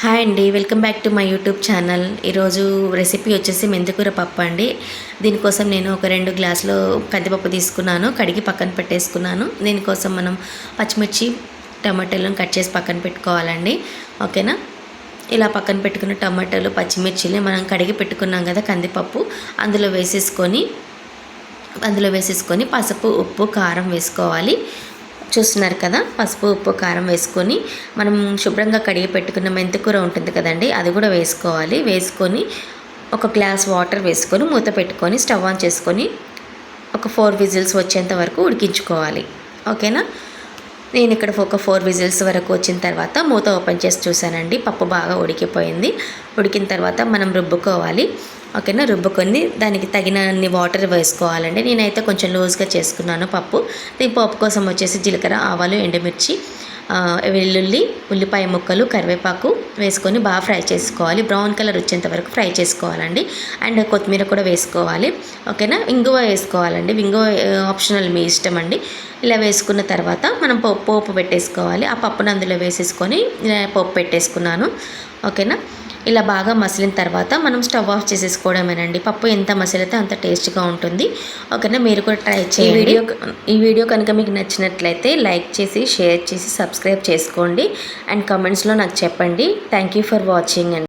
Hi అండి welcome back to my YouTube channel. ఈరోజు recipe వచ్చేసి మెంతికూర పప్పు అండి. దీనికోసం నేను ఒక రెండు గ్లాసులు కందిపప్పు తీసుకున్నాను కడిగి పక్కన పెట్టేసుకున్నాను. దీనికోసం మనం పచ్చిమిర్చి టమాటాలను కట్ చేసి పక్కన పెట్టుకోవాలండి. ఓకేనా? ఇలా పక్కన పెట్టుకున్న టమాటాలు పచ్చిమిర్చిని మనం కడిగి పెట్టుకున్నాం కదా కందిపప్పు అందులో వేసేసుకొని అందులో వేసేసుకొని పసుపు ఉప్పు కారం వేసుకోవాలి. చూస్తున్నారు కదా పసుపు ఉప్పు కారం వేసుకొని మనం శుభ్రంగా కడిగి పెట్టుకున్న మెంతికూర ఉంటుంది కదండి అది కూడా వేసుకోవాలి. వేసుకొని ఒక గ్లాస్ వాటర్ వేసుకొని మూత పెట్టుకొని స్టవ్ ఆన్ చేసుకొని ఒక ఫోర్ విజిల్స్ వచ్చేంత వరకు ఉడికించుకోవాలి. ఓకేనా? నేను ఇక్కడ ఒక ఫోర్ విజిల్స్ వరకు వచ్చిన తర్వాత మూత ఓపెన్ చేసి చూశానండి పప్పు బాగా ఉడికిపోయింది. ఉడికిన తర్వాత మనం రుబ్బుకోవాలి. ఓకేనా రుబ్బుకొని దానికి తగినన్ని వాటర్ వేసుకోవాలండి. నేనైతే కొంచెం లూజ్గా చేసుకున్నాను పప్పు. దీని పప్పు కోసం వచ్చేసి జీలకర్ర ఆవాలు ఎండుమిర్చి వెల్లుల్లి ఉల్లిపాయ ముక్కలు కరివేపాకు వేసుకొని బాగా ఫ్రై చేసుకోవాలి. బ్రౌన్ కలర్ వచ్చేంత వరకు ఫ్రై చేసుకోవాలండి. అండ్ కొత్తిమీర కూడా వేసుకోవాలి. ఓకేనా? ఇంగువ వేసుకోవాలండి. ఇంగువ ఆప్షనల్ మీ ఇష్టం అండి ఇలా వేసుకున్న తర్వాత మనం పోపు పోపు పెట్టేసుకోవాలి. ఆ పప్పును అందులో వేసేసుకొని పప్పు పోపు పెట్టేసుకున్నాను. ఓకేనా? ఇలా బాగా మసిలిన తర్వాత మనం స్టవ్ ఆఫ్ చేసేసుకోవడమేనండి. పప్పు ఎంత మసిలితే అంత టేస్ట్గా ఉంటుంది. ఓకేనా? మీరు కూడా ట్రై చేయండి. వీడియో ఈ వీడియో కనుక మీకు నచ్చినట్లయితే లైక్ చేసి షేర్ చేసి సబ్స్క్రైబ్ చేసుకోండి. అండ్ కమెంట్స్లో నాకు చెప్పండి. థ్యాంక్ యూ ఫర్ వాచింగ్ అండి